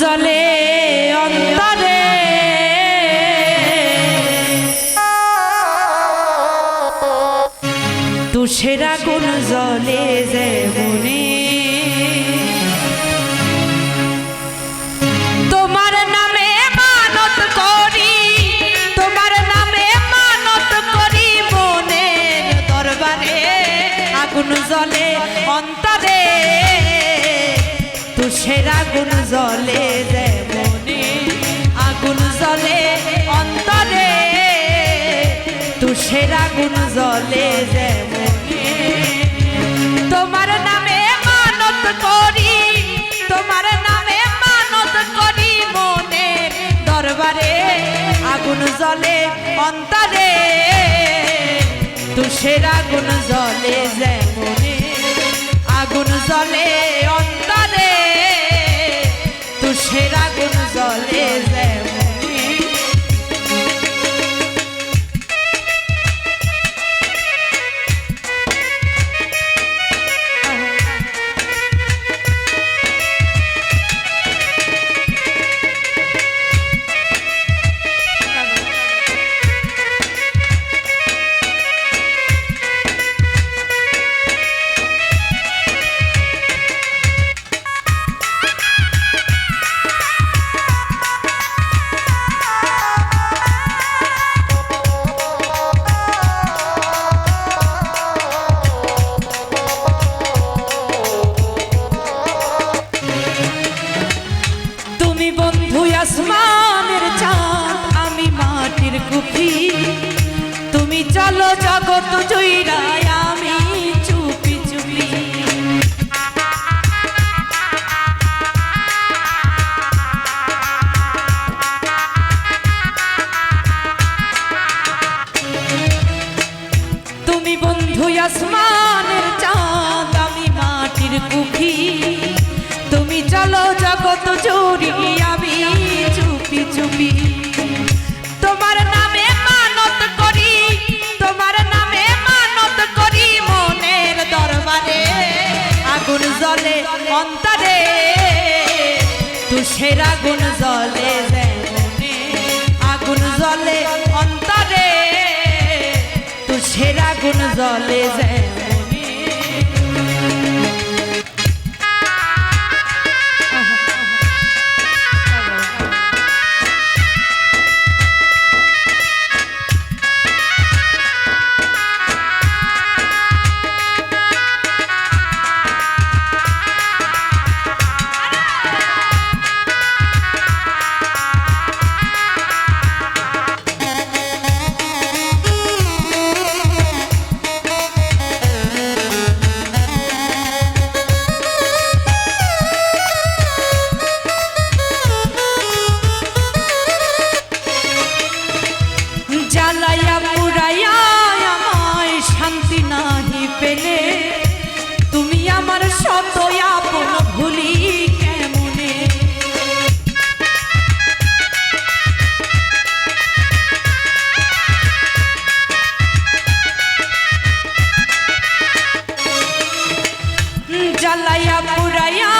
জলে অন্তরে। তুষের আগুন জলে যেমনে তোমার নামে মানত তুষের আগুন জলে যেমনে আগুন জলে অন্তরে। তুষের আগুন জলে যেমনে তোমার নামে মানত করি, তোমার নামে মানত করি মনের দরবারে আগুন জলে অন্তরে। তুষের আগুন জলে যেমনে আগুন জলে অন্তরে। তুষের আগুন জলে কুফি তুমি চলো জগৎ জুইরায় আমি চুপি চুপি। তুমি বন্ধু আসমানের চাঁদ, আমি মাটির কুফি আগুন জলে অন্তরে। তুষের আগুন জলে আগুন জলে অন্তরে। তুষের আগুন জলে যেমনে পেলে তুমি আমার শত আপন ভুলি কেমনে? জ্বালাইয়া পুরাইয়া